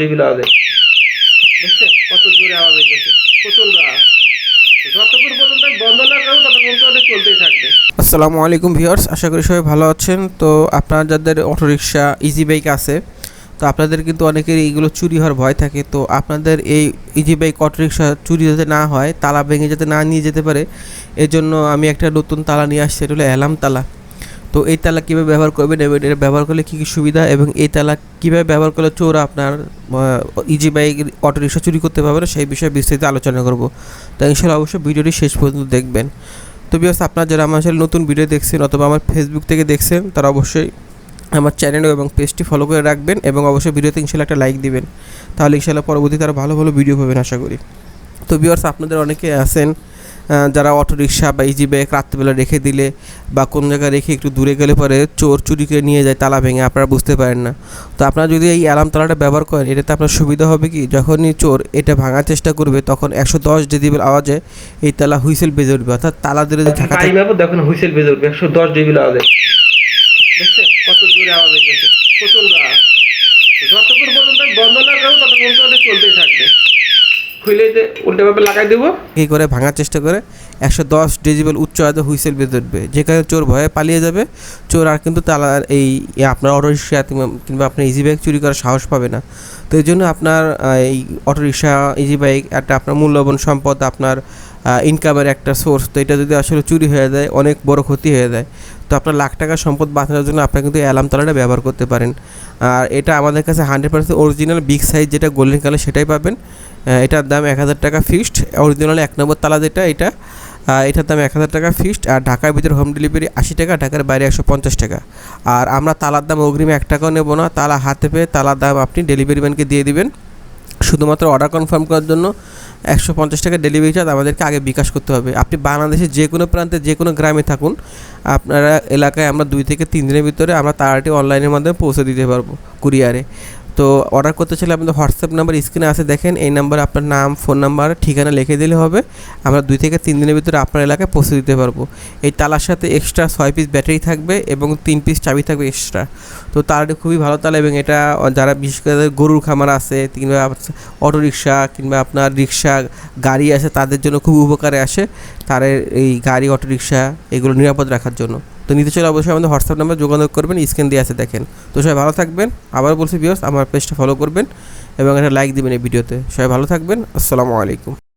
Devil আওয়াজে দেখছেন? কত জোরে আওয়াজ হইতেছে। প্রচণ্ড আওয়াজ। যতক্ষণ পর্যন্ত বন্ধ না করব ততক্ষণ তো চলতেই থাকবে। আসসালামু আলাইকুম ভিউয়ার্স আশা করি সবাই ভালো আছেন। তো আপনারা যাদের অটোরিকশা ইজি বাইক আছে তো আপনাদের কিন্তু অনেকের এইগুলো চুরি হওয়ার ভয় থাকে। তো আপনাদের এই ইজি বাইক অটোরিকশা চুরি যাতে না হয় তালা ভেঙে যাতে না নিয়ে যেতে পারে এর জন্য আমি একটা নতুন তালা নিয়ে আসছি এটা হলো অ্যালাম তালা। তো এই তালা কীভাবে ব্যবহার করবেন এবং এটা ব্যবহার করলে কী কী সুবিধা এবং এই তালা কীভাবে ব্যবহার করলে চোর আপনার ইজি বাইক অটোরিকশা চুরি করতে পারবে না সেই বিষয়ে বিস্তারিত আলোচনা করব। তো ইনশাল্লাহ অবশ্যই ভিডিওটি শেষ পর্যন্ত দেখবেন। তো বিকজ আপনারা যারা আমার চ্যানেল নতুন ভিডিও দেখছেন অথবা আমার ফেসবুক থেকে দেখছেন তারা অবশ্যই আমার চ্যানেল এবং পেজটি ফলো করে রাখবেন এবং অবশ্যই ভিডিওতে ইনশাল্লাহ একটা লাইক দিবেন। তাহলে ইনশাল্লাহ পরবর্তীতে আরও ভালো ভালো ভিডিও পাবেন আশা করি। তো বিয়ার্স আপনাদের অনেকে আহ, যারা অটো রিক্সা বা ইজি ব্যাগ রাত্রিবেলা রেখে দিলে বা কোন জায়গায় রেখে একটু দূরে গেলে পরে চোর চুরি করে নিয়ে যায় তালা ভেঙে আপনারা বুঝতে পারেন না। তো আপনারা যদি এই অ্যালার্ম তালাটা ব্যবহার করেন এটাতে আপনার সুবিধা হবে কি? যখনই চোর এটা ভাঙার চেষ্টা করবে তখন একশো দশ ডেজিবেল আওয়াজে এই তালা হুইসেল বেজে উঠবে। অর্থাৎ তালা দিলে যে দেখুন হুইসেল বেজে উঠবে একশো দশ ডিবিল আওয়াজে। কত জোরে আওয়াজ হইতেছে প্রচণ্ড আওয়াজ। যতক্ষণ পর্যন্ত বন্ধ না করব ততক্ষণ চলতেই থাকবে। খুলে উল্টোভাবে লাগাই দেবো। কী করে? ভাঙার চেষ্টা করে। একশো দশ ডেজিবেল উচ্চ আয়তে হুইসেল বেঁধে উঠবে। যেখানে চোর ভয়ে পালিয়ে যাবে। চোর আর কিন্তু তালা এই এই আপনার অটো রিক্সা কিংবা আপনার ইজি বাইক চুরি করার সাহস পাবে না। তো এই জন্য আপনার এই অটো রিক্সা ইজি বাইক একটা আপনার মূল্যবান সম্পদ, আপনার ইনকামের একটা সোর্স তো এটা যদি আসলে চুরি হয়ে যায়, অনেক বড় ক্ষতি হয়ে যায়, তো আপনার লাখ টাকার সম্পদ বাঁচানোর জন্য আপনি কিন্তু অ্যালার্ম তালাটা ব্যবহার করতে পারেন। আর এটা আমাদের কাছে hundred percent original big size যেটা গোল্ডেন কালার সেটাই পাবেন। এটার দাম এক হাজার টাকা ফিক্সড অরিজিনাল এক নম্বর তালা যেটা, এটা এটার দাম এক হাজার টাকা ফিক্সড আর ঢাকার ভিতরে হোম ডেলিভারি আশি টাকা, ঢাকার বাইরে একশো পঞ্চাশ টাকা। আর আমরা তালার দাম অগ্রিমে এক টাকাও নেব না, তালা হাতে পেয়ে তালার দাম আপনি ডেলিভারি ম্যানকে দিয়ে দিবেন। শুধুমাত্র অর্ডার কনফার্ম করার জন্য একশো পঞ্চাশ টাকা ডেলিভারি চার্জ আমাদেরকে আগে বিকাশ করতে হবে। আপনি বাংলাদেশের যে কোনো প্রান্তে, যে কোনো গ্রামে থাকুন, আপনারা এলাকায় আমরা দুই থেকে তিন দিনের ভিতরে আমরা তাড়াতাড়ি অনলাইনের মাধ্যমে পৌঁছে দিতে পারব কুরিয়ারে। তো অর্ডার করতে চাইলে আমাদের হোয়াটসঅ্যাপ নাম্বার স্ক্রিনে আছে, দেখেন এই নাম্বারে আপনার নাম ফোন নাম্বার ঠিকানা লিখে দিলে হবে। আমরা দুই থেকে তিন দিনের ভিতরে আপনার এলাকায় পৌঁছে দিতে পারব। এই তালার সাথে এক্সট্রা ছয় পিস ব্যাটারি থাকবে এবং তিন পিস চাবি থাকবে এক্সট্রা তো তালাটি খুবই ভালো তালা এবং এটা যারা বিশেষ করে গরুর খামার আছে, কিংবা অটো রিক্সা কিংবা আপনার রিক্সা গাড়ি আছে, তাদের জন্য খুব উপকারে আসে তাদের এই গাড়ি অটো রিক্সা এগুলো নিরাপদ রাখার জন্য। তো নিতে চলে অবশ্যই আমাদের হোয়াটসঅ্যাপ নাম্বার যোগাযোগ করবেন, স্ক্রিন দিয়ে আছে দেখেন। তো সবাই ভালো থাকবেন, আবার বলছি ভিওস আমার পেজটা ফলো করবেন এবং একটা লাইক দিবেন এই ভিডিওতে সবাই ভালো থাকবেন, আসসালামু আলাইকুম।